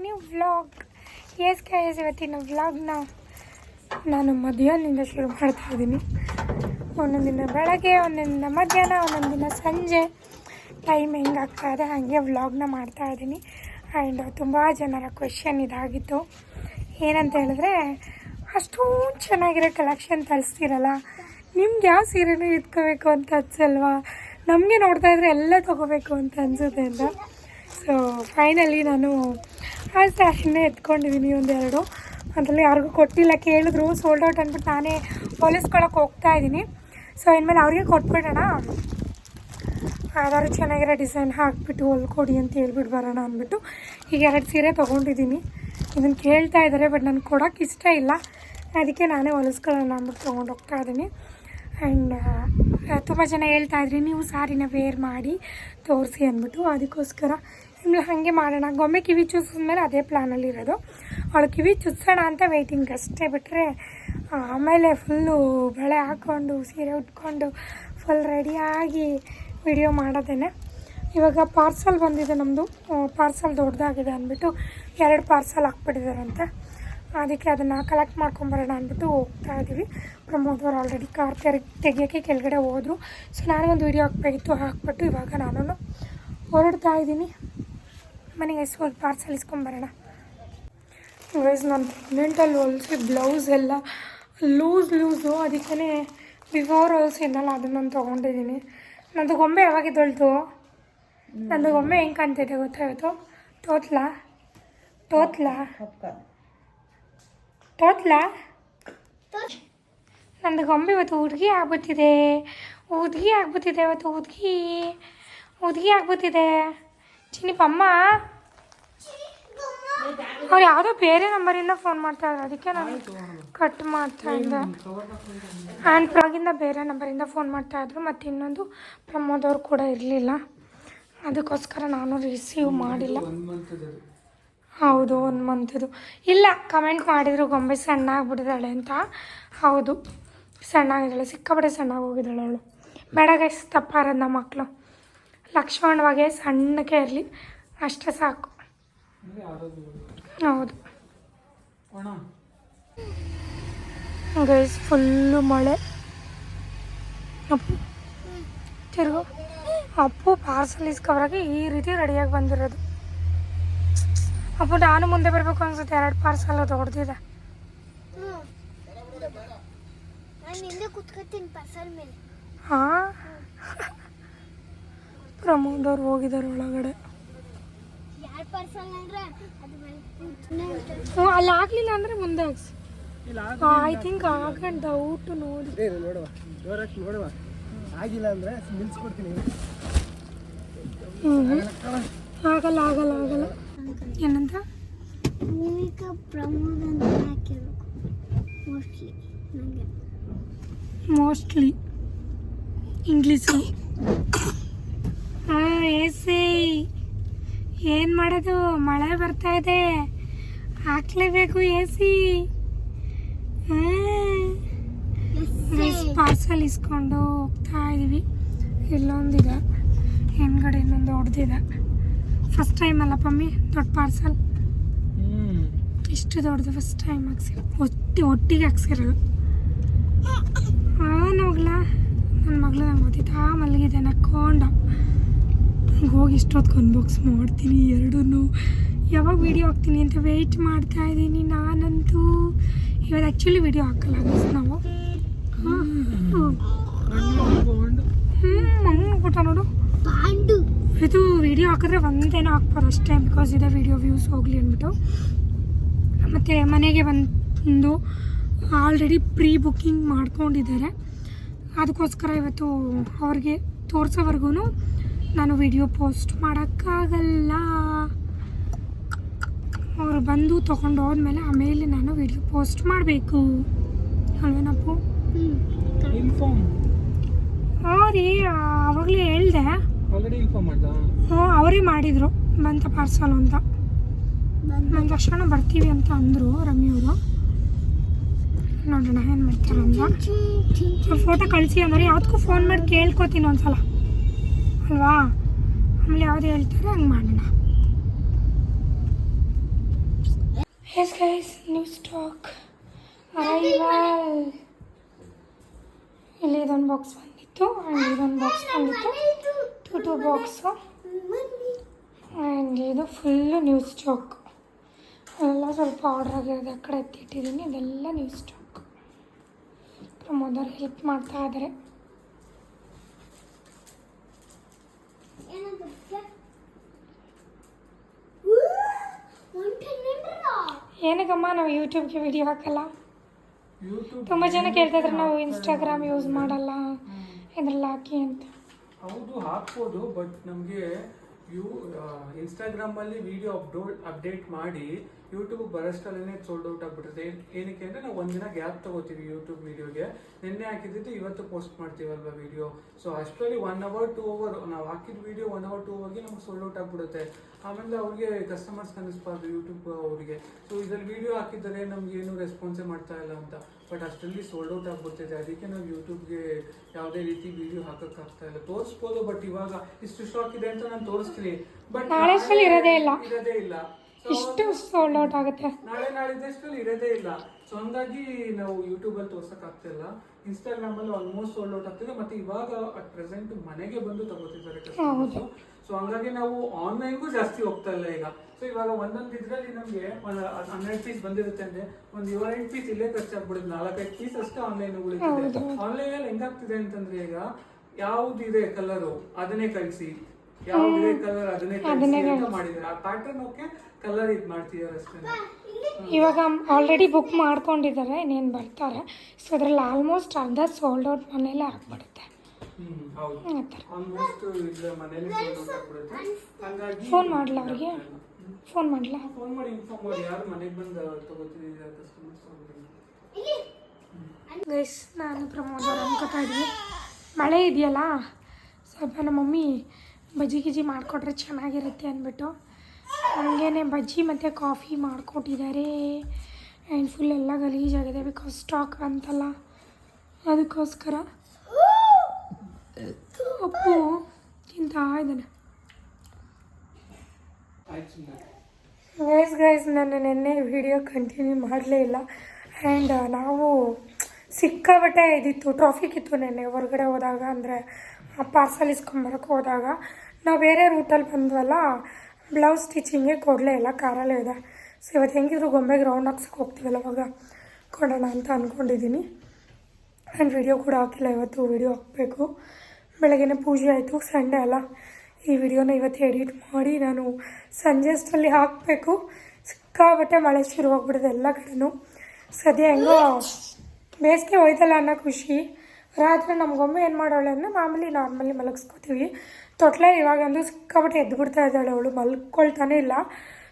New vlog yes guys ಇವತ್ತಿನ ವ್ಲಾಗ್ನ ನಾನು ಮಧ್ಯಾಹ್ನದಿಂದ ಶುರು ಮಾಡ್ತಾ ಇದ್ದೀನಿ. ಒಂದೊಂದು ದಿನ ಬೆಳಗ್ಗೆ ಒಂದೊಂದು ದಿನ ಮಧ್ಯಾಹ್ನ ಒಂದೊಂದು ದಿನ ಸಂಜೆ ಟೈಮ್ ಹೆಂಗಾಗ್ತಾ ಇದೆ, ಹಾಗೆ ವ್ಲಾಗ್ನ ಮಾಡ್ತಾ ಇದ್ದೀನಿ. ಆ್ಯಂಡ್ ತುಂಬ ಜನರ ಕ್ವೆಶನ್ ಇದಾಗಿತ್ತು. ಏನಂತ ಹೇಳಿದ್ರೆ, ಅಷ್ಟೊಂದು ಚೆನ್ನಾಗಿರೋ ಕಲೆಕ್ಷನ್ ತರಿಸ್ತೀರಲ್ಲ ನಿಮ್ಗೆ ಯಾವ ಸೀರೆನೂ ಇಟ್ಕೋಬೇಕು ಅಂತ ಅನ್ಸಲ್ವಾ? ನಮಗೆ ನೋಡ್ತಾ ಇದ್ರೆ ಎಲ್ಲ ತೊಗೋಬೇಕು ಅಂತ ಅನ್ಸುತ್ತೆ ಅಂತ. ಸೊ ಫೈನಲಿ ನಾನು ಆ ಸ್ಯಾರಿನೇ ಎತ್ಕೊಂಡಿದ್ದೀನಿ ಒಂದೆರಡು ಅದರಲ್ಲಿ ಯಾರಿಗೂ ಕೊಟ್ಟಿಲ್ಲ, ಕೇಳಿದ್ರು ಸೋಲ್ಡ್ ಔಟ್ ಅಂದ್ಬಿಟ್ಟು ನಾನೇ ಹೊಲಿಸ್ಕೊಳಕ್ಕೆ ಹೋಗ್ತಾ ಇದ್ದೀನಿ ಸೊ ಇನ್ಮೇಲೆ ಅವ್ರಿಗೆ ಕೊಟ್ಬಿಡೋಣ. ಯಾವ್ದಾದ್ರು ಚೆನ್ನಾಗಿರೋ ಡಿಸೈನ್ ಹಾಕ್ಬಿಟ್ಟು ಹೊಲ್ಕೊಡಿ ಅಂತ ಹೇಳ್ಬಿಟ್ಟು ಬರೋಣ ಅಂದ್ಬಿಟ್ಟು ಈಗ ಎರಡು ಸೀರೆ ತೊಗೊಂಡಿದ್ದೀನಿ ಇದನ್ನು ಕೇಳ್ತಾ ಇದ್ದಾರೆ ಬಟ್ ನನಗೆ ಕೊಡೋಕೆ ಇಷ್ಟ ಇಲ್ಲ. ಅದಕ್ಕೆ ನಾನೇ ಹೊಲಿಸ್ಕೊಳ್ಳೋಣ ಅಂದ್ಬಿಟ್ಟು ತೊಗೊಂಡು ಹೋಗ್ತಾ ಇದ್ದೀನಿ ಆ್ಯಂಡ್ ತುಂಬ ಜನ ಹೇಳ್ತಾ ಇದ್ರಿ, ನೀವು ಸಾರಿನ ವೇರ್ ಮಾಡಿ ತೋರಿಸಿ ಅಂದ್ಬಿಟ್ಟು ಅದಕ್ಕೋಸ್ಕರ ಇನ್ನು ಹಾಗೆ ಮಾಡೋಣ. ಗೊಮ್ಮೆ ಕಿವಿ ಚುಚ್ಸಿದ್ಮೇಲೆ ಅದೇ ಪ್ಲ್ಯಾನಲ್ಲಿ ಇರೋದು. ಅವಳು ಕಿವಿ ಚುಚ್ಸೋಣ ಅಂತ ವೆಯ್ಟಿಂಗ್ ಅಷ್ಟೇ ಬಿಟ್ಟರೆ ಆಮೇಲೆ ಫುಲ್ಲು ಬಳೆ ಹಾಕ್ಕೊಂಡು ಸೀರೆ ಉಟ್ಕೊಂಡು ಫುಲ್ ರೆಡಿಯಾಗಿ ವಿಡಿಯೋ ಮಾಡೋದೇನೆ. ಇವಾಗ ಪಾರ್ಸಲ್ ಬಂದಿದೆ ನಮ್ಮದು ಪಾರ್ಸಲ್ ದೊಡ್ಡದಾಗಿದೆ ಅಂದ್ಬಿಟ್ಟು ಎರಡು ಪಾರ್ಸಲ್ ಹಾಕ್ಬಿಟ್ಟಿದ್ದಾರಂತೆ. ಅದಕ್ಕೆ ಅದನ್ನು ಕಲೆಕ್ಟ್ ಮಾಡ್ಕೊಂಬರೋಣ ಅಂದ್ಬಿಟ್ಟು ಹೋಗ್ತಾ ಇದ್ದೀವಿ ಪ್ರಮೋದ್ ಅವರು ಆಲ್ರೆಡಿ ಕಾರ್ ತೆರೆ ತೆಗಿಯೋಕ್ಕೆ ಕೆಳಗಡೆ ಹೋದರು. ಸೊ ನಾನು ಒಂದು ವೀಡಿಯೋ ಹಾಕಬೇಕಿತ್ತು, ಹಾಕ್ಬಿಟ್ಟು ಇವಾಗ ನಾನು ಹೊರಡ್ತಾ ಇದ್ದೀನಿ ಮನೆಗೆ ಹೋಗಿ ಪಾರ್ಸಲ್ ಇಸ್ಕೊಂಬರೋಣ ವೈಸ್ ನಾನು ಪ್ರೆಗ್ನೆಂಟಲ್ಲಿ ಹೊಲಿಸಿ ಬ್ಲೌಸ್ ಎಲ್ಲ ಲೂಸ್ ಲೂಸು ಅದಕ್ಕೇ ಬಿಫೋರ್ ಹೊಲಿಸಿದ್ನಲ್ಲ ಅದನ್ನು ನಾನು ತೊಗೊಂಡಿದ್ದೀನಿ. ನಂದು ಗೊಂಬೆ ಯಾವಾಗಿದ್ದೊಳ್ತು ನಂದು ಗೊಂಬೆ ಹೆಂಗೆ ಕಾಣ್ತೈತೆ ಗೊತ್ತಾಯಿತು ತೋತ್ಲಾ? ತೋತ್ಲಾ? ತೋತ್ಲಾ? ನಂದು ಗೊಂಬೆ ಇವತ್ತು ಹುಡುಗಿ ಆಗ್ಬಿಟ್ಟಿದೆ. ಹುಡುಗಿ ಆಗ್ಬಿಟ್ಟಿದೆ ಇವತ್ತು ಹುದುಗಿ ಹುದುಗಿ ಆಗ್ಬಿಟ್ಟಿದೆ. ಚಿನ್ನಿಪಮ್ಮ. ಅವ್ರು ಯಾವುದೋ ಬೇರೆ ನಂಬರಿಂದ ಫೋನ್ ಮಾಡ್ತಾ ಇದ್ದಾರೆ. ಅದಕ್ಕೆ ನಾನು ಕಟ್ ಮಾಡ್ತಾ ಇದ್ದೆ. ಆ್ಯಂಡ್ ಪ್ರಾಗಿಂದ ಬೇರೆ ನಂಬರಿಂದ ಫೋನ್ ಮಾಡ್ತಾ ಇದ್ರು. ಮತ್ತು ಇನ್ನೊಂದು ಪ್ರಮೋದ್ ಅವ್ರು ಕೂಡ ಇರಲಿಲ್ಲ. ಅದಕ್ಕೋಸ್ಕರ ನಾನು ರಿಸೀವ್ ಮಾಡಿಲ್ಲ. ಹೌದು ಒಂದು ಮಂತದು ಇಲ್ಲ ಕಮೆಂಟ್ ಮಾಡಿದರು. ಗೊಂಬೆ ಸಣ್ಣ ಆಗಿಬಿಟ್ಟಿದ್ದಾಳೆ ಅಂತ. ಹೌದು. ಸಣ್ಣ ಆಗಿದ್ದಾಳೆ ಸಿಕ್ಕಾಪಟ್ಟೆ ಸಣ್ಣ ಹೋಗಿದ್ದಾಳೆ ಅವಳು. ಬೇಡ ಗೈಸ್ ತಪ್ಪಾರದು ಮಕ್ಕಳು ಲಕ್ಷ್ಮಣವಾಗೆ ಸಣ್ಣಕ್ಕೆ ಇರಲಿ ಅಷ್ಟೇ ಸಾಕು. ಹೌದು. ಗೈಸ್ ಫುಲ್ಲು ಮಳೆ. ಅಪ್ಪು ತಿರುಗು. ಅಪ್ಪು ಪಾರ್ಸಲ್ ಇಸ್ಕೊಬರಕ್ಕೆ ಈ ರೀತಿ ರೆಡಿಯಾಗಿ ಬಂದಿರೋದು. ಅಪ್ಪು ನಾನು ಮುಂದೆ ಬರಬೇಕು ಅನ್ಸುತ್ತೆ ಎರಡು ಪಾರ್ಸಲ್ ದೊಡ್ಡದಿದೆ ನಾನು ಹಿಂದೆ ಕುತ್ಕೊತೀನಿ ಪರ್ಸಲ್ ಮೇಲೆ. ಹಾಂ? ಪ್ರಮೋದ್ ಅವ್ರು ಹೋಗಿದ್ದಾರೆ ಒಳಗಡೆ. ಅಲ್ಲಿ ಆಗ್ಲಿಲ್ಲ ಅಂದ್ರೆ ಮುಂದೆ ಹಾಕ್ಸಿ ಐ ಥಿಂಕ್ ಆಗಂಡ್ ಡೌಟ್ ನೋಡಿ. ನೋಡುವ. ಜೋರಾಗಿ ನೋಡುವ. ಆಗಿಲ್ಲ ಅಂದ್ರೆ ನಿಲ್ಸ್ಕೊಡ್ತೀನಿ. ಹ್ಞೂ ಆಗಲ್ಲ ಆಗಲ್ಲ ಆಗಲ್ಲ ಏನಂತ? ಭೂಮಿಕಾ ಪ್ರಮೋದ್ ಅಂತ ಹಾಕಿರ್ಬೇಕು. ಮೋಸ್ಟ್ಲಿ ನನಗೆ ಮೋಸ್ಟ್ಲಿ ಇಂಗ್ಲೀಷು ಏಸಿ ಏನು ಮಾಡೋದು? ಮಳೆ ಬರ್ತಾ ಇದೆ. ಹಾಕ್ಲೇಬೇಕು ಎಸಿ. ಸಿ ಪಾರ್ಸಲ್ ಇಸ್ಕೊಂಡು ಹೋಗ್ತಾ ಇದೀವಿ. ಇಲ್ಲೊಂದಿದೆ. ಹಿಂದ್ಗಡೆ ಇನ್ನೊಂದು ಹೊಡೆದಿದೆ ಫಸ್ಟ್ ಟೈಮ್ ಅಲ್ಲ ಪಮ್ಮಿ? ದೊಡ್ಡ ಪಾರ್ಸಲ್ ಇಷ್ಟು ದೊಡ್ಡದು ಫಸ್ಟ್ ಟೈಮ್ ಹಾಕ್ಸಿ. ಒಟ್ಟಿ ಒಟ್ಟಿಗೆ ಹಾಕ್ಸಿರೋದು. ಹಾಂ. ಹೋಗ್ಲಾ? ನನ್ನ ಮಗಳು ನಂಗೆ ಗೊತ್ತಿತ್ತು ಆ ಮಲಗಿದೆ ನಕ್ಕೊಂಡ ಹಂಗೆ ಹೋಗಿ ಇಷ್ಟೊತ್ತು ಅನ್ಬಾಕ್ಸ್ ಮಾಡ್ತೀನಿ ಎರಡೂ ಯಾವಾಗ ವೀಡಿಯೋ ಹಾಕ್ತೀನಿ ಅಂತ ವೆಯ್ಟ್ ಮಾಡ್ತಾ ಇದ್ದೀನಿ ನಾನಂತೂ. ಇವತ್ತು ಆ್ಯಕ್ಚುಲಿ ವೀಡಿಯೋ ಹಾಕಲ್ಲ ನಾವು. ಹ್ಞೂ ಕೊಟ್ಟ ನೋಡು. ಇದು ವಿಡಿಯೋ ಹಾಕಿದ್ರೆ ಒಂದೇನೋ ಹಾಕ್ಬಾರ್ದು ಅಷ್ಟೇ ಬಿಕಾಸ್ ಇದೆ ವಿಡಿಯೋ ವ್ಯೂಸ್ ಹೋಗಲಿ ಅಂದ್ಬಿಟ್ಟು. ಮತ್ತು ಮನೆಗೆ ಬಂದು ಆಲ್ರೆಡಿ ಪ್ರೀ ಬುಕ್ಕಿಂಗ್ ಮಾಡ್ಕೊಂಡಿದ್ದಾರೆ. ಅದಕ್ಕೋಸ್ಕರ ಇವತ್ತು ಅವ್ರಿಗೆ ತೋರಿಸೋವರೆಗೂ ನಾನು ವಿಡಿಯೋ ಪೋಸ್ಟ್ ಮಾಡೋಕ್ಕಾಗಲ್ಲ. ಅವರು ಬಂದು ತೊಗೊಂಡು ಹೋದ್ಮೇಲೆ ಆಮೇಲೆ ನಾನು ವಿಡಿಯೋ ಪೋಸ್ಟ್ ಮಾಡಬೇಕು. ಅಲ್ವೇನಪ್ಪು? ಹ್ಞೂ ರೀ ಅವಾಗಲೇ ಆವಾಗಲೇ ಹೇಳ್ದೆ. ಆಲ್ರೆಡಿ ಇನ್ಫಾರ್ಮ್ ಮಾಡ್ದ? ಹ್ಞೂ ಅವರೇ ಮಾಡಿದರು. ಬಂತ ಪಾರ್ಸಲ್ ಅಂತ. ನನ್ನ ತಕ್ಷಣ ಬರ್ತೀವಿ ಅಂತ ಅಂದರು ರಮ್ಯವರು ನೋಡೋಣ ಏನು ಮಾಡ್ತಾರೆ ಅಂತ ಫೋಟೋ ಕಳಿಸಿ ಅಂದ್ರೆ ಯಾವುದಕ್ಕೂ ಫೋನ್ ಮಾಡಿ ಕೇಳ್ಕೊತೀನಿ ಒಂದ್ಸಲ. ಅಲ್ವಾ ಆಮೇಲೆ ಯಾವ್ದು ಹೇಳ್ತಾರೆ ಹಂಗೆ ಮಾಡೋಣ. Yes guys new stock arrival ಇಲ್ಲಿ ಇದೊಂದು ಬಾಕ್ಸ್ ಬಂದಿತ್ತು. ಆ್ಯಂಡ್ ಇದೊಂದು ಬಾಕ್ಸ್ ಬಂದಿತ್ತು. ಟು ಟು ಬಾಕ್ಸು ಆ್ಯಂಡ್ ಇದು ಫುಲ್ಲು ನ್ಯೂ ಸ್ಟಾಕ್ ಅದೆಲ್ಲ ಸ್ವಲ್ಪ ಆರ್ಡ್ರ್ ಆಗಿರೋದು ಆ ಕಡೆ ಎತ್ತಿಟ್ಟಿದ್ದೀನಿ. ಇದೆಲ್ಲ ನ್ಯೂ ಸ್ಟಾಕ್ ಪ್ರಮೋದರ್ ಹೆಲ್ಪ್ ಮಾಡ್ತಾ ಇದ್ದಾರೆ. ಏನಕ್ಕಮ್ಮ ನಾವು ಯೂಟ್ಯೂಬ್ಗೆ ವಿಡಿಯೋ ಹಾಕಲ್ಲ? ಯೂಟ್ಯೂಬ್ ತುಂಬ ಜನ ಕೇಳ್ತಿದ್ರೆ ನಾವು ಇನ್ಸ್ಟಾಗ್ರಾಮ್ ಯೂಸ್ ಮಾಡಲ್ಲ. ಇದ್ರಲ್ಲಿ ಹಾಕಿ ಅಂತ. ಹೌದು ಹಾಕ್ಬೋದು ಬಟ್ ನಮಗೆ ಯೂ ಇನ್ಸ್ಟಾಗ್ರಾಮಲ್ಲಿ ವಿಡಿಯೋ ಅಪ್ಡೋ ಅಪ್ಡೇಟ್ ಮಾಡಿ ಯೂಟ್ಯೂಬ್ ಬರೋಷ್ಟಲ್ಲೇ ಸೋಲ್ಡ್ ಔಟ್ ಆಗಿಬಿಡುತ್ತೆ ಏನ್- ಏನಕ್ಕೆ ಅಂದರೆ ನಾವು ಒಂದಿನ ಗ್ಯಾಪ್ ತಗೋತೀವಿ ಯೂಟ್ಯೂಬ್ ವಿಡಿಯೋಗೆ ನಿನ್ನೆ ಹಾಕಿದ್ದು ಇವತ್ತು ಪೋಸ್ಟ್ ಮಾಡ್ತೀವಲ್ವ ವಿಡಿಯೋ ಸೊ ಅಷ್ಟರಲ್ಲಿ ಒನ್ ಅವರ್ ಟೂ ಅವರ್ ನಾವು ಹಾಕಿದ ವಿಡಿಯೋ ಒನ್ ಅವರ್ ಟೂ ಅವರ್ಗೆ ನಮ್ಗೆ ಸೋಲ್ಡ್ ಔಟ್ ಆಗಿಬಿಡುತ್ತೆ. ಆಮೇಲೆ ಅವ್ರಿಗೆ ಕಸ್ಟಮರ್ಸ್ ಕನಿಸ್ಬಾರ್ದು ಯೂಟ್ಯೂಬ್ ಅವರಿಗೆ. ಸೊ ಇದ್ರಲ್ಲಿ ವಿಡಿಯೋ ಹಾಕಿದ್ದಾರೆ ನಮ್ಗೆ ಏನು ರೆಸ್ಪಾನ್ಸೇ ಮಾಡ್ತಾ ಇಲ್ಲ ಅಂತ. ಬಟ್ ಅಷ್ಟರಲ್ಲಿ ಸೋಲ್ಡ್ ಔಟ್ ಆಗ್ಬಿಡ್ತಿದೆ. ಅದಕ್ಕೆ ನಾವು ಯೂಟ್ಯೂಬ್ಗೆ ಯಾವುದೇ ರೀತಿ ವಿಡಿಯೋ ಹಾಕೋಕ್ಕಾಗ್ತಾ ಇಲ್ಲ. ತೋರಿಸ್ಬೋದು ಬಟ್ ಇವಾಗ ಇಷ್ಟು ಸ್ಟಾಕ್ ಇದೆ ಅಂತ ನಾನು ತೋರಿಸ್ತೀನಿ. ಬಟ್ ಇರೋದೇ ಇಲ್ಲ. ಇರೋದೇ ಇಲ್ಲ. ಇಷ್ಟು ಸೋಲ್ಡ್ ಔಟ್ ಆಗುತ್ತೆ. ನಾಳೆ ನಾಳಿದ್ದಷ್ಟರಲ್ಲಿ ಇರೋದೇ ಇಲ್ಲ. ಸೊ ಹಂಗಾಗಿ ನಾವು ಯೂಟ್ಯೂಬ್ ಅಲ್ಲಿ ತೋರ್ಸಕ್ ಆಗ್ತಿಲ್ಲ ಇನ್ಸ್ಟಾಗ್ರಾಮ್ ಅಲ್ಲಿ ಆಲ್ಮೋಸ್ಟ್ ಸೋಲ್ಡ್ ಔಟ್ ಆಗ್ತಿದೆ. ಮತ್ತೆ ಇವಾಗ ಅಟ್ ಪ್ರೆಸೆಂಟ್ ಮನೆಗೆ ಬಂದು ತಗೋತಿದ್ದಾರೆ ಕಸ್ಟಮರ್ಸ್ ಸೊ ಹಂಗಾಗಿ ನಾವು ಆನ್ಲೈನ್ಗೂ ಜಾಸ್ತಿ ಹೋಗ್ತಾ ಇಲ್ಲ ಈಗ. ಸೊ ಇವಾಗ ಒಂದೊಂದು ಇದ್ರಲ್ಲಿ ನಮಗೆ ಹನ್ನೆರಡು ಪೀಸ್ ಬಂದಿರುತ್ತೆ ಅಂದ್ರೆ ಒಂದು ಏಳೆಂಟು ಪೀಸ್ ಇಲ್ಲೇ ಖರ್ಚಾಗ್ಬಿಡುತ್ತೆ. ನಾಲ್ಕೈದು ಪೀಸ್ ಅಷ್ಟೇ ಆನ್ಲೈನ್ ಉಳಿತಿದೆ. ಆನ್ಲೈನ್ ಅಲ್ಲಿ ಹೆಂಗಾಗ್ತಿದೆ ಅಂತಂದ್ರೆ ಈಗ ಯಾವ್ದಿದೆ ಕಲರು ಅದನ್ನೇ ಕಳಿಸಿ. ಯಾವ್ದಿದೆ ಕಲರ್ ಅದನ್ನೇ ಕಳಿಸಿ ಆ ಪ್ಯಾಟರ್ನ್ ಓಕೆ ಕಲರ್ ಇದ್ ಮಾಡ್ತಿದ್ದಾರೆ ಅಷ್ಟೇ ಇವಾಗ ಆಲ್ರೆಡಿ ಬುಕ್ ಮಾಡ್ಕೊಂಡಿದ್ದಾರೆ ಇನ್ನೇನು ಬರ್ತಾರೆ. ಸೊ ಅದ್ರಲ್ಲಿ ಆಲ್ಮೋಸ್ಟ್ ಅರ್ಧ ಸೋಲ್ಡ್ ಔಟ್ ಮನೇಲೆ ಆಗ್ಬಿಡುತ್ತೆ. ಫೋನ್ ಮಾಡಲ ಅವ್ರಿಗೆ? ಫೋನ್ ಮಾಡಲ? ಫೋನ್ ಮಾಡಿ ಇನ್ಫಾರ್ಮ್ ಮಾಡಿ. ಯಾರು ಮನೆಗೆ ಬಂದು ತಗೋತಿದ್ದೀರಾ ಕಸ್ಟಮರ್ಸ್ ಗೈಸ್ ನಾನು ಪ್ರಮೋದ್ ಅವ್ರು ಅನ್ಕೋತಾ ಇದ್ವಿ ಮಳೆ ಇದೆಯಲ್ಲ? ಸ್ವಲ್ಪ ನಮ್ಮ ಮಮ್ಮಿ ಬಜ್ಜಿ ಗಿಜ್ಜಿ ಮಾಡಿಕೊಟ್ರೆ ಚೆನ್ನಾಗಿರುತ್ತೆ ಅಂದ್ಬಿಟ್ಟು. ಹಂಗೇನೆ ಬಜ್ಜಿ ಮತ್ತು ಕಾಫಿ ಮಾಡಿಕೊಟ್ಟಿದ್ದಾರೆ. ಆ್ಯಂಡ್ ಫುಲ್ ಎಲ್ಲ ಗಲೀಜಾಗಿದೆ ಬಿಕಾಸ್ ಸ್ಟಾಕ್ ಅಂತಲ್ಲ. ಅದಕ್ಕೋಸ್ಕರ ಅಪ್ಪು ತಿಂತಾ ಇದ್ದಾನೆ. ಗೈಸ್ ಗೈಸ್ ನಾನು ನಿನ್ನೆ ವಿಡಿಯೋ ಕಂಟಿನ್ಯೂ ಮಾಡಲೇ ಇಲ್ಲ. ಆ್ಯಂಡ್ ನಾವು ಸಿಕ್ಕಾಬಟ್ಟೆ ಇದ್ದಿತ್ತು ಟ್ರಾಫಿಕ್ ಇತ್ತು ನೆನ್ನೆ ಹೊರಗಡೆ ಹೋದಾಗ. ಅಂದರೆ ಪಾರ್ಸಲ್ ಇಸ್ಕೊಂಬರಕ್ಕೆ ಹೋದಾಗ. ನಾವು ಬೇರೆ ರೂಟಲ್ಲಿ ಬಂದ್ವಲ್ಲ ಬ್ಲೌಸ್ ಸ್ಟಿಚಿಂಗೇ ಕೊಡಲೇ ಇಲ್ಲ, ಕಾರಲ್ಲೇ ಇದೆ. ಸೊ ಇವತ್ತು ಹೆಂಗಿದ್ರು ಗೊಂಬೆಗೆ ರೌಂಡ್ ಹಾಕ್ಸಕ್ಕೆ ಹೋಗ್ತೀವಲ್ಲ ಅವಾಗ? ಕೊಡೋಣ ಅಂತ ಅಂದ್ಕೊಂಡಿದ್ದೀನಿ ಆ್ಯಂಡ್ ವಿಡಿಯೋ ಕೂಡ ಹಾಕಿಲ್ಲ, ಇವತ್ತು ವಿಡಿಯೋ ಹಾಕಬೇಕು. ಬೆಳಗ್ಗೆನೇ ಪೂಜೆ ಆಯಿತು, ಸಂಡೆ ಅಲ್ಲ. ಈ ವಿಡಿಯೋನ ಇವತ್ತು ಎಡಿಟ್ ಮಾಡಿ ನಾನು ಸಂಜೆ ಅಷ್ಟರಲ್ಲಿ ಹಾಕಬೇಕು. ಸಿಕ್ಕಾಬಟ್ಟೆ ಮಳೆ ಶುರುವಾಗ್ಬಿಡೋದು ಎಲ್ಲ ಕಡೆನೂ. ಸದ್ಯ ಹೆಂಗೋ ಬೇಸಿಗೆ ಹೋಯ್ತಲ್ಲ ಅನ್ನೋ ಖುಷಿ. ರಾತ್ರಿ ನಮಗೊಮ್ಮೆ ಏನು ಮಾಡೋಳೆ ಅಂದರೆ ಮಾಮೂಲಿ ನಾರ್ಮಲಿ ಮಲಗಿಸ್ಕೋತೀವಿ. ತೊಟ್ಲೆ ಇವಾಗಂದು ಸಿಕ್ಕಾಬಿಟ್ಟು ಎದ್ದು ಬಿಡ್ತಾ ಇದ್ದಾಳೆ ಅವಳು, ಮಲ್ಕೊಳ್ತಾನೆ ಇಲ್ಲ.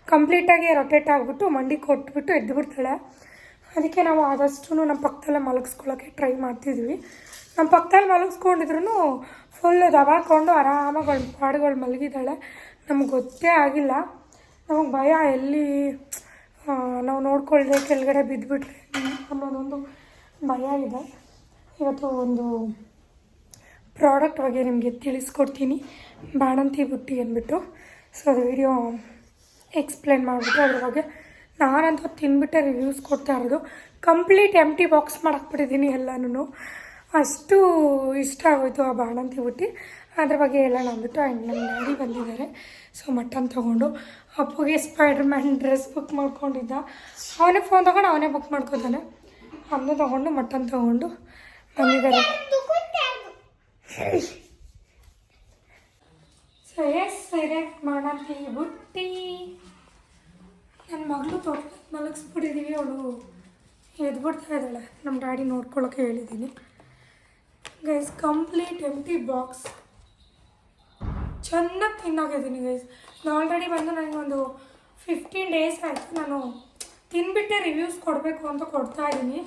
ಕಂಪ್ಲೀಟಾಗಿ ರೊಟೇಟ್ ಆಗಿಬಿಟ್ಟು ಮಂಡಿ ಕೊಟ್ಬಿಟ್ಟು ಎದ್ದು ಬಿಡ್ತಾಳೆ. ಅದಕ್ಕೆ ನಾವು ಆದಷ್ಟು ನಮ್ಮ ಪಕ್ಕದಲ್ಲೇ ಮಲಗಿಸ್ಕೊಳ್ಳೋಕ್ಕೆ ಟ್ರೈ ಮಾಡ್ತಿದ್ವಿ. ನಮ್ಮ ಪಕ್ಕದಲ್ಲಿ ಮಲಗಿಸ್ಕೊಂಡಿದ್ರು ಫುಲ್ ದಬಾಕೊಂಡು ಆರಾಮಾಗಿ ಪಾಡುಗಳು ಮಲಗಿದ್ದಾಳೆ. ನಮ್ಗೆ ಗೊತ್ತೇ ಆಗಿಲ್ಲ. ನಮಗೆ ಭಯ ಎಲ್ಲಿ ನಾವು ನೋಡ್ಕೊಳ್ಳ್ರೆ ಕೆಳಗಡೆ ಬಿದ್ದುಬಿಟ್ರೆ ಅನ್ನೋದೊಂದು ಭಯ ಇದೆ. ಇವತ್ತು ಒಂದು ಪ್ರಾಡಕ್ಟ್ ಬಗ್ಗೆ ನಿಮಗೆ ತಿಳಿಸ್ಕೊಡ್ತೀನಿ. ಬಾಣಂತಿ ಬುಟ್ಟಿ ಅಂದ್ಬಿಟ್ಟು. ಸೊ ಅದು ವಿಡಿಯೋ ಎಕ್ಸ್ಪ್ಲೇನ್ ಮಾಡಿಬಿಟ್ಟು ಅದ್ರ ಬಗ್ಗೆ ನಾನಂತೂ ತಿನ್ಬಿಟ್ಟೆ ರಿವ್ಯೂಸ್ ಕೊಡ್ತಾ ಇರೋದು. ಕಂಪ್ಲೀಟ್ ಎಂ ಟಿ ಬಾಕ್ಸ್ ಮಾಡಾಕ್ಬಿಟ್ಟಿದ್ದೀನಿ ಎಲ್ಲನೂ ಅಷ್ಟು ಇಷ್ಟ ಆಗೋಯ್ತು ಆ ಬಾಣಂತಿ ಬುಟ್ಟಿ. ಅದ್ರ ಬಗ್ಗೆ ಎಲ್ಲ ಅಂದ್ಬಿಟ್ಟು ಆ್ಯಂಡ್ ನಮ್ಮ ಡ್ಯಾಡಿ ಬಂದಿದ್ದಾರೆ. ಸೊ ಮಟನ್ ತೊಗೊಂಡು ಅಪ್ಪುಗೆ ಸ್ಪೈಡರ್ ಮ್ಯಾನ್ ಡ್ರೆಸ್ ಬುಕ್ ಮಾಡ್ಕೊಂಡಿದ್ದ. ಅವನೇ ಫೋನ್ ತೊಗೊಂಡು ಅವನೇ ಬುಕ್ ಮಾಡ್ಕೊತಾನೆ. ಅವನು ತೊಗೊಂಡು ಮಟನ್ ತೊಗೊಂಡು ಬಂದಿದ್ದಾರೆ. ಸೊ ಎಸ್ ಸೆಲೆಕ್ಟ್ ಮಾಡಂತಿ ಬುಟ್ಟಿ ನನ್ನ ಮಗಳು ತೊಟ್ಲ ಮಲಗಿಸ್ಬಿಟ್ಟಿದ್ದೀವಿ ಅವಳು. ಎದ್ಬಿಡ್ತಾ ಇದ್ದಾಳೆ. ನಮ್ಮ ಡ್ಯಾಡಿ ನೋಡ್ಕೊಳ್ಳೋಕೆ ಹೇಳಿದ್ದೀನಿ ಗೈಸ್ ಕಂಪ್ಲೀಟ್ ಎಂಟಿ ಬಾಕ್ಸ್ ಚೆನ್ನಾಗಿ ತಿನ್ನೋಗಿದ್ದೀನಿ ಗೈಸ್ ನಾನು ಆಲ್ರೆಡಿ ಬಂದು ನನಗೊಂದು ಫಿಫ್ಟೀನ್ ಡೇಸ್ ಆಯಿತು. ನಾನು ತಿನ್ಬಿಟ್ಟೆ ರಿವ್ಯೂಸ್ ಕೊಡಬೇಕು ಅಂತ ಕೊಡ್ತಾ ಇದ್ದೀನಿ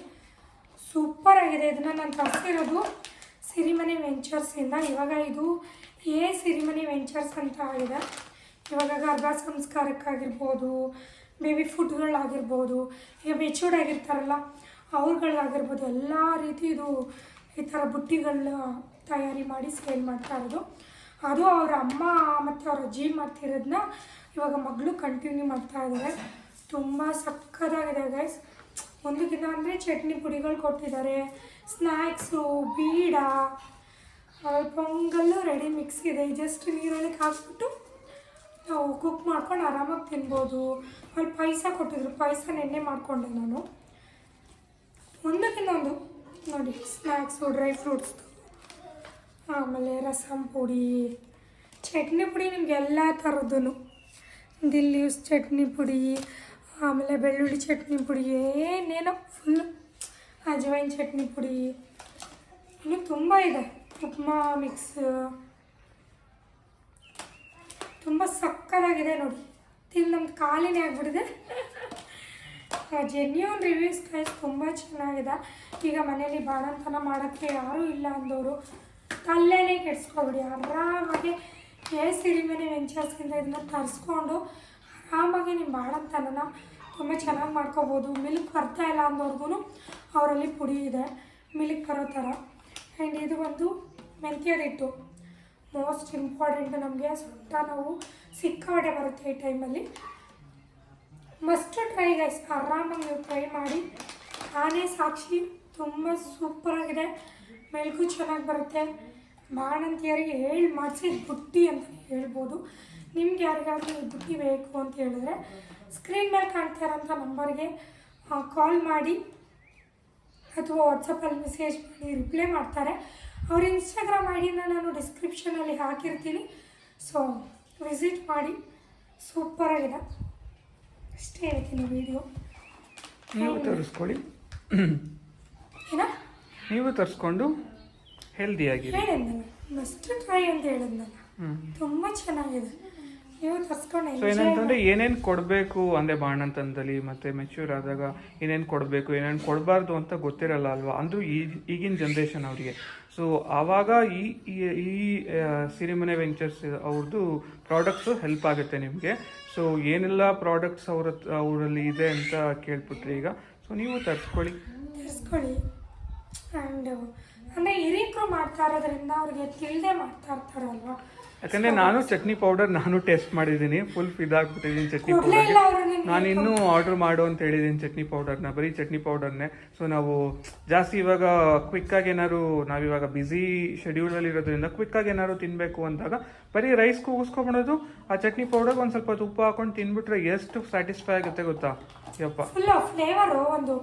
ಸೂಪರ್ ಆಗಿದೆ. ಇದನ್ನು ನಾನು ತರಿಸಿರೋದು. ಸಿರಿಮನೆ ವೆಂಚರ್ಸಿಂದ ಇವಾಗ ಇದು ಎ ಸಿರಿಮನೆ ವೆಂಚರ್ಸ್ ಅಂತ ಆಗಿದೆ. ಇವಾಗ ಗರ್ಭ ಸಂಸ್ಕಾರಕ್ಕಾಗಿರ್ಬೋದು, ಬೇಬಿ ಫುಡ್ಗಳಾಗಿರ್ಬೋದು, ಈಗ ಮೆಚೂರ್ಡ್ ಆಗಿರ್ತಾರಲ್ಲ, ಅವ್ರುಗಳಾಗಿರ್ಬೋದು, ಎಲ್ಲ ರೀತಿ ಇದು ಈ ಥರ ಬುಟ್ಟಿಗಳನ್ನ ತಯಾರಿ ಮಾಡಿ ಸೇಲ್ ಮಾಡ್ತಾ ಇರೋದು. ಅದು ಅವ್ರ ಅಮ್ಮ ಮತ್ತು ಅವ್ರ ಅಜ್ಜಿ ಮಾಡ್ತಿರೋದನ್ನ ಇವಾಗ ಮಗಳು ಕಂಟಿನ್ಯೂ ಮಾಡ್ತಾ ಇದ್ದಾರೆ ತುಂಬ ಸಕ್ಕತ್ತಾಗಿದೆ ಗೈಸ್ ದಿನ ಅಂದರೆ ಚಟ್ನಿ ಪುಡಿಗಳು ಕೊಟ್ಟಿದ್ದಾರೆ. ಸ್ನ್ಯಾಕ್ಸು ಬೀಡ ಆಮೇಲೆ ಪೊಂಗಲ್ಲು ರೆಡಿ ಮಿಕ್ಸ್ ಇದೆ ಜಸ್ಟ್ ನೀರೊಳಗೆ ಹಾಕ್ಬಿಟ್ಟು ನಾವು ಕುಕ್ ಮಾಡ್ಕೊಂಡು ಆರಾಮಾಗಿ ತಿನ್ಬೋದು ಅಲ್ಲಿ ಪಾಯಸ ಕೊಟ್ಟಿದ್ರು ಪಾಯಸ ನೆನ್ನೆ ಮಾಡಿಕೊಂಡೆ ನಾನು ಒಂದಕ್ಕಿಂತ ಒಂದು ನೋಡಿ ಸ್ನ್ಯಾಕ್ಸು ಡ್ರೈ ಫ್ರೂಟ್ಸ್ದು ಆಮೇಲೆ ರಸಂ ಪುಡಿ ಚಟ್ನಿ ಪುಡಿ ನಿಮ್ಗೆ ಎಲ್ಲ ಥರದ್ದು ದಿಲ್ಲೀವ್ಸ್ ಚಟ್ನಿ ಪುಡಿ ಆಮೇಲೆ ಬೆಳ್ಳುಳ್ಳಿ ಚಟ್ನಿ ಪುಡಿ ಏನೇನೋ ಫುಲ್ಲು ಅಜವಾಯಿನ್ ಚಟ್ನಿ ಪುಡಿ. ಇನ್ನು ತುಂಬ ಇದೆ. ಉಪ್ಮಾ, ಮಿಕ್ಸ್. ತುಂಬ ಸಕ್ಕತ್ತಾಗಿದೆ ನೋಡಿ. ತಿಂದು ನಮ್ದು ಕಾಲಿನೇ ಆಗಿಬಿಟ್ಟಿದೆ. ಜೆನ್ಯೂನ್ ರಿವ್ಯೂಸ್ ಗೈಸ್ ತುಂಬ ಚೆನ್ನಾಗಿದೆ. ಈಗ ಮನೇಲಿ ಬಾಣಂತನ ಮಾಡೋಕ್ಕೆ ಯಾರೂ ಇಲ್ಲ ಅಂದವರು ತಲ್ಲೇನೆ ಕೆಡ್ಸ್ಕೊಬಿಡಿ. ಆರಾಮಾಗಿ ಏ ಮೇಲೆ ವೆಂಚರ್ಸ್ಗಿಂತ ಇದನ್ನ ತರಿಸ್ಕೊಂಡು ಆರಾಮಾಗಿ ನಿಮ್ಮ ಬಾಣಂತನನ ತುಂಬ ಚೆನ್ನಾಗಿ ಮಾಡ್ಕೋಬೋದು. ಮಿಲ್ಕ್ ಬರ್ತಾ ಇಲ್ಲ ಅಂದವ್ರಿಗೂ ಅವರಲ್ಲಿ ಪುಡಿ ಇದೆ. ಮಿಲ್ಕ್ ಬರೋ ಥರ. ಆ್ಯಂಡ್ ಇದು ಬಂದು ಮೆಂತ್ಯದ ಹಿಟ್ಟು ಮೋಸ್ಟ್ ಇಂಪಾರ್ಟೆಂಟ್ ನಮಗೆ ಸೊಂಟ ನಾವು ಸಿಕ್ಕಾಡೆ ಬರುತ್ತೆ ಈ ಟೈಮಲ್ಲಿ. ಮಸ್ಟ್ ಟ್ರೈ ಗೈಸ್ ಆರಾಮಾಗಿ ನೀವು ಟ್ರೈ ಮಾಡಿ. ನಾನೇ ಸಾಕ್ಷಿ ತುಂಬ ಸೂಪರಾಗಿದೆ ಮೆಲ್ಕು ಚೆನ್ನಾಗಿ ಬರುತ್ತೆ. ಬಾಣಂತಿಯರಿಗೆ ಹೇಳಿ ಮಾಡಿಸಿ ಬುಟ್ಟಿ ಅಂತ ಹೇಳ್ಬೋದು. ನಿಮ್ಗೆ ಯಾರಿಗಾದ್ರೂ ಬುಟ್ಟಿ ಬೇಕು ಅಂತ ಹೇಳಿದ್ರೆ ಸ್ಕ್ರೀನ್ ಮೇಲೆ ಕಾಣ್ತಾ ಇರೋಂಥ ನಂಬರ್ಗೆ ಕಾಲ್ ಮಾಡಿ ಅಥವಾ ವಾಟ್ಸಪ್ಪಲ್ಲಿ ಮೆಸೇಜ್ ಮಾಡಿ ರಿಪ್ಲೈ ಮಾಡ್ತಾರೆ. ಅವ್ರ ಇನ್ಸ್ಟಾಗ್ರಾಮ್ ಐ ಡಿನ ನಾನು ಡಿಸ್ಕ್ರಿಪ್ಷನಲ್ಲಿ ಹಾಕಿರ್ತೀನಿ. ಸೊ ವಿಸಿಟ್ ಮಾಡಿ. ಸೂಪರಾಗಿದೆ ಅಷ್ಟೇ ಹೇಳ್ತೀನಿ ವಿಡಿಯೋ ನೀವು ತರಿಸ್ಕೊಳ್ಳಿ. ಏನ? ನೀವು ತರಿಸ್ಕೊಂಡು ಹೆಲ್ದಿಯಾಗಿ ಹೇಳಿದ್ನಲ್ಲ ಮಸ್ಟ್ ಟ್ರೈ ಅಂತ ಹೇಳಿದ್ನಲ್ಲ. ತುಂಬ ಚೆನ್ನಾಗಿದೆ. ಸೊ ಏನಂತಂದ್ರೆ ಏನೇನು ಕೊಡಬೇಕು ಅಂದ್ರೆ ಬಾಣಂತನದಲ್ಲಿ ಮತ್ತೆ ಮೆಚ್ಯೂರ್ ಆದಾಗ ಏನೇನು ಕೊಡಬೇಕು ಏನೇನು ಕೊಡಬಾರ್ದು ಅಂತ ಗೊತ್ತಿರಲ್ಲ ಅಲ್ವಾ? ಅಂದ್ರೆ ಈಗಿನ ಜನ್ರೇಷನ್ ಅವರಿಗೆ. ಸೊ ಆವಾಗ ಈ ಈ- ಸಿರಿಮನೆ ವೆಂಚರ್ಸ್ ಅವ್ರದ್ದು ಪ್ರಾಡಕ್ಟ್ಸು ಹೆಲ್ಪ್ ಆಗುತ್ತೆ ನಿಮಗೆ. ಸೊ ಏನೆಲ್ಲ ಪ್ರಾಡಕ್ಟ್ಸ್ ಅವ್ರ ಅವರಲ್ಲಿ ಇದೆ ಅಂತ ಕೇಳ್ಬಿಟ್ರಿ ಈಗ. ಸೊ ನೀವು ತರಿಸ್ಕೊಳ್ಳಿ. ತರಿಸ್ಕೊಳ್ಳಿ. ಆ್ಯಂಡ್ ಅಂದರೆ ಹಿರೀಕರು ಮಾಡ್ತಾ ಇರೋದ್ರಿಂದ ಅವ್ರಿಗೆ ತಿಳಿದೇ ಮಾಡ್ತಾ ಇರ್ತಾರಲ್ವಾ? ಯಾಕಂದ್ರೆ ನಾನು ಚಟ್ನಿ ಪೌಡರ್ ನಾನು ಟೆಸ್ಟ್ ಮಾಡಿದ್ದೀನಿ. ಫುಲ್ ಫಿದಾಗ್ಬಿಟ್ಟಿದ್ದೀನಿ ಚಟ್ನಿ ಪೌಡರ್ ನಾನು ಇನ್ನೂ ಆರ್ಡರ್ ಮಾಡು ಅಂತ ಹೇಳಿದ್ದೀನಿ ಚಟ್ನಿ ಪೌಡರ್ನ ಬರೀ ಚಟ್ನಿ ಪೌಡರ್ನೇ ಸೊ ನಾವು ಜಾಸ್ತಿ ಇವಾಗ ಕ್ವಿಕ್ಕಾಗಿ ಏನಾದ್ರು ನಾವಿವಾಗ ಬ್ಯುಸಿ ಶೆಡ್ಯೂಲಲ್ಲಿ ಇರೋದ್ರಿಂದ ಕ್ವಿಕ್ಕಾಗಿ ಏನಾದ್ರು ತಿನ್ನಬೇಕು ಅಂದಾಗ ಬರೀ ರೈಸ್ ಕೂಗಿಸ್ಕೊಂಬಿಡೋದು ಆ ಚಟ್ನಿ ಪೌಡರ್ ಒಂದು ಸ್ವಲ್ಪ ತುಪ್ಪ ಹಾಕೊಂಡು ತಿನ್ಬಿಟ್ರೆ ಎಷ್ಟು ಸ್ಯಾಟಿಸ್ಫೈ ಆಗುತ್ತೆ ಗೊತ್ತಾ? ಯಪ್ಪ. ಫುಲ್ ಫ್ಲೇವರು ಒಂದು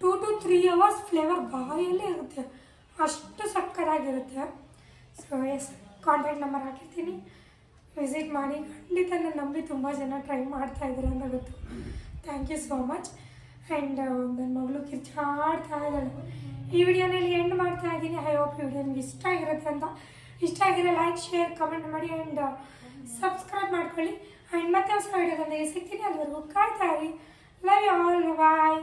two to three hours flavour ಬಾಯಲ್ಲಿ ಇರುತ್ತೆ ಅಷ್ಟು ಸಕ್ಕರಾಗಿರುತ್ತೆ ಸೊ ಎಸ್ ಕಾಂಟ್ಯಾಕ್ಟ್ ನಂಬರ್ ಹಾಕಿರ್ತೀನಿ. ವಿಸಿಟ್ ಮಾಡಿ ಖಂಡಿತ ನನ್ನ ನಂಬಿ ತುಂಬ ಜನ ಟ್ರೈ ಮಾಡ್ತಾ ಇದ್ದಾರೆ ಅಂತ ಗೊತ್ತು. Thank you so much and ನನ್ನ ಮಗಳು ಕಿರ್ಚಾಡ್ತಾ ಇದ್ದಾಳೆ. ಈ ವಿಡಿಯೋನಲ್ಲಿ ಎಂಡ್ ಮಾಡ್ತಾ ಇದ್ದೀನಿ. ಐ ಹೋಪ್ ವಿಡಿಯೋ ನಿಮ್ಗೆ ಇಷ್ಟ ಆಗಿರುತ್ತೆ ಅಂತ. ಇಷ್ಟ ಆಗಿರೋ ಲೈಕ್ ಶೇರ್ ಕಮೆಂಟ್ ಮಾಡಿ ಆ್ಯಂಡ್ ಸಬ್ಸ್ಕ್ರೈಬ್ ಮಾಡ್ಕೊಳ್ಳಿ. ಆ್ಯಂಡ್ ಮತ್ತೆ ಹೊಸ ವಿಡಿಯೋದೊಂದಿಗೆ ಸಿಗ್ತೀನಿ. ಅಲ್ಲಿವರೆಗೂ ಕಾಯ್ತಾ ಇರಿ. Love you all bye